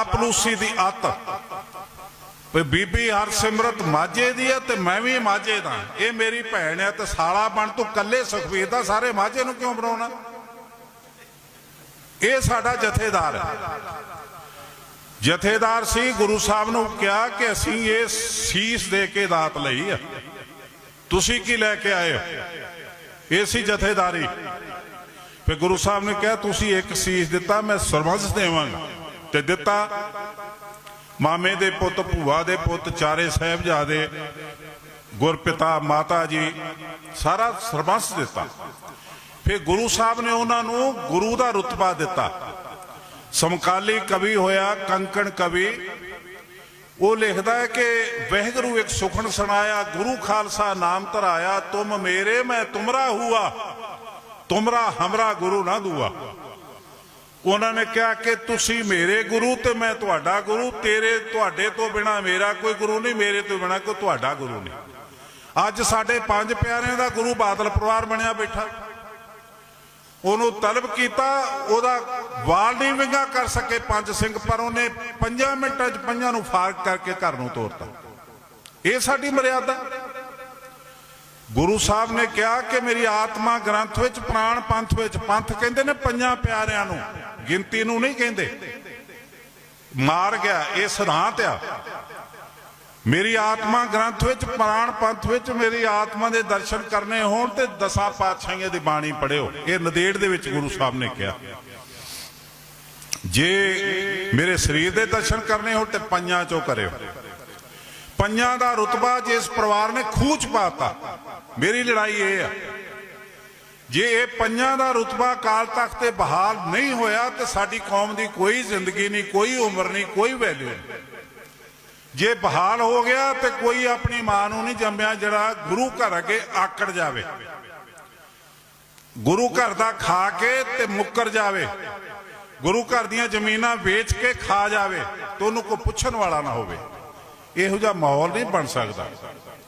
ਚਾਪਲੂਸੀ ਦੀ ਅੱਤ। ਵੀ ਬੀਬੀ ਹਰਸਿਮਰਤ ਮਾਝੇ ਦੀ ਹੈ ਤੇ ਮੈਂ ਵੀ ਮਾਝੇ ਦਾ। ਇਹ ਮੇਰੀ ਭੈਣ ਹੈ ਤੇ ਸਾਲਾ ਬਣ ਤੂੰ ਕੱਲੇ ਸੁਖਵੀਰ ਦਾ, ਸਾਰੇ ਮਾਝੇ ਨੂੰ ਕਿਉਂ ਬਣਾਉਣਾ? ਇਹ ਸਾਡਾ ਜਥੇਦਾਰ ਹੈ ਜਥੇਦਾਰ ਸੀ, ਗੁਰੂ ਸਾਹਿਬ ਨੂੰ ਕਿਹਾ ਕਿ ਅਸੀਂ ਇਹ ਸੀਸ ਦੇ ਕੇ ਦਾਤ ਲਈ ਆ। ਤੁਸੀਂ ਕੀ ਲੈ ਕੇ ਆਏ ਹੋ? ਇਹ ਸੀ ਜਥੇਦਾਰੀ। ਫਿਰ ਗੁਰੂ ਸਾਹਿਬ ਨੇ ਕਿਹਾ, ਤੁਸੀਂ ਇੱਕ ਸੀਸ ਦਿੱਤਾ, ਮੈਂ ਸਰਬੰਸ ਦੇਵਾਂਗਾ। ਤੇ ਦਿੱਤਾ। ਮਾਮੇ ਦੇ ਪੁੱਤ, ਭੂਆ ਦੇ ਪੁੱਤ, ਚਾਰੇ ਸਾਹਿਬਜ਼ਾਦੇ, ਗੁਰਪਿਤਾ, ਮਾਤਾ ਜੀ, ਸਾਰਾ ਸਰਬੰਸ ਦਿੱਤਾ। ਫਿਰ ਗੁਰੂ ਸਾਹਿਬ ਨੇ ਉਹਨਾਂ ਨੂੰ ਗੁਰੂ ਦਾ ਰੁਤਬਾ ਦਿੱਤਾ। ਸਮਕਾਲੀ ਕਵੀ ਹੋਇਆ, ਕੰਕਣ ਕਵੀ। ਉਹ ਲਿਖਦਾ ਹੈ ਕਿ, ਵਹਿਗੁਰੂ ਇੱਕ ਸੁਖਣ ਸੁਣਾਇਆ, ਗੁਰੂ ਖਾਲਸਾ ਨਾਮ ਧਰਾਇਆ, ਤੁਮ ਮੇਰੇ ਮੈਂ ਤੁਮਰਾ ਹੁਆ, ਤੁਮਰਾ ਹਮਰਾ ਗੁਰੂ ਨਾ ਦੂਆ। ਉਹਨਾਂ ਨੇ ਕਿਹਾ ਕਿ ਤੁਸੀਂ ਮੇਰੇ ਗੁਰੂ ਤੇ ਮੈਂ ਤੁਹਾਡਾ ਗੁਰੂ, ਤੇਰੇ, ਤੁਹਾਡੇ ਤੋਂ ਬਿਨਾ ਮੇਰਾ ਕੋਈ ਗੁਰੂ ਨਹੀਂ, ਮੇਰੇ ਤੋਂ ਬਿਨਾ ਕੋਈ ਤੁਹਾਡਾ ਗੁਰੂ ਨਹੀਂ। ਅੱਜ ਸਾਡੇ ਪੰਜ ਪਿਆਰਿਆਂ ਦਾ ਗੁਰੂ ਬਾਦਲ ਪਰਿਵਾਰ ਬਣਿਆ ਬੈਠਾ। ਉਹਨੂੰ ਤਲਬ ਕੀਤਾ, ਉਹਦਾ ਵਾਲ ਨਹੀਂ ਵਿੰਗਾ ਕਰ ਸਕੇ ਪੰਜ ਸਿੰਘ, ਪਰ ਉਹਨੇ 5 ਮਿੰਟਾਂ 'ਚ ਪੰਜਾਂ ਨੂੰ ਫਾਰਕ ਕਰਕੇ ਘਰ ਨੂੰ ਤੋਰਤਾ। ਇਹ ਸਾਡੀ ਮਰਿਆਦਾ। ਗੁਰੂ ਸਾਹਿਬ ਨੇ ਕਿਹਾ ਕਿ ਮੇਰੀ ਆਤਮਾ ਗ੍ਰੰਥ ਵਿੱਚ, ਪ੍ਰਾਣ ਪੰਥ ਵਿੱਚ ਪੰਥ ਕਹਿੰਦੇ ਨੇ ਪੰਜਾਂ ਪਿਆਰਿਆਂ ਨੂੰ। ਗਿਣਤੀ ਨੂੰ ਨਹੀਂ ਕਹਿੰਦੇ। ਮਾਰ ਗਿਆ, ਇਹ ਸਿਧਾਂਤ ਆ। ਮੇਰੀ ਆਤਮਾ ਗ੍ਰੰਥ ਵਿੱਚ, ਪ੍ਰਾਣ ਪੰਥ ਵਿੱਚ ਮੇਰੀ ਆਤਮਾ ਦੇ ਦਰਸ਼ਨ ਕਰਨੇ ਹੋਣ ਤੇ ਦਸਾਂ ਪਾਤਸ਼ਾਹੀਆਂ ਦੀ ਬਾਣੀ ਪੜਿਓ ਇਹ ਨਦੇੜ ਦੇ ਵਿੱਚ ਗੁਰੂ ਸਾਹਿਬ ਨੇ ਕਿਹਾ। ਜੇ ਮੇਰੇ ਸਰੀਰ ਦੇ ਦਰਸ਼ਨ ਕਰਨੇ ਹੋਣ ਤੇ ਪੰਜਾਂ ਚੋਂ ਕਰਿਓ। ਪੰਜਾਂ ਦਾ ਰੁਤਬਾ ਜਿਸ ਪਰਿਵਾਰ ਨੇ ਖੂਚ ਪਾਤਾ ਮੇਰੀ ਲੜਾਈ ਇਹ ਆ। ਜੇ ਇਹ ਪੰਜਾਂ ਦਾ ਰੁਤਬਾ ਕਾਲ ਤਖਤ ਤੇ ਬਹਾਲ ਨਹੀਂ ਹੋਇਆ ਤੇ ਸਾਡੀ ਕੌਮ ਦੀ ਕੋਈ ਜ਼ਿੰਦਗੀ ਨਹੀਂ, ਕੋਈ ਉਮਰ ਨਹੀਂ, ਕੋਈ ਵੈਲਿਊ ਨਹੀਂ। ਜੇ ਬਹਾਲ ਹੋ ਗਿਆ ਤੇ ਕੋਈ ਆਪਣੀ ਮਾਂ ਨੂੰ ਨਹੀਂ ਜੰਮਿਆ ਜਿਹੜਾ ਗੁਰੂ ਘਰ ਅੱਗੇ ਆਕੜ ਜਾਵੇ। ਗੁਰੂ ਘਰ ਦਾ ਖਾ ਕੇ ਤੇ ਮੁੱਕਰ ਜਾਵੇ। ਗੁਰੂ ਘਰ ਦੀਆਂ ਜ਼ਮੀਨਾਂ ਵੇਚ ਕੇ ਖਾ ਜਾਵੇ ਤੇ ਉਹਨੂੰ ਕੋਈ ਪੁੱਛਣ ਵਾਲਾ ਨਾ ਹੋਵੇ। ਇਹੋ ਜਿਹਾ ਮਾਹੌਲ ਨਹੀਂ ਬਣ ਸਕਦਾ।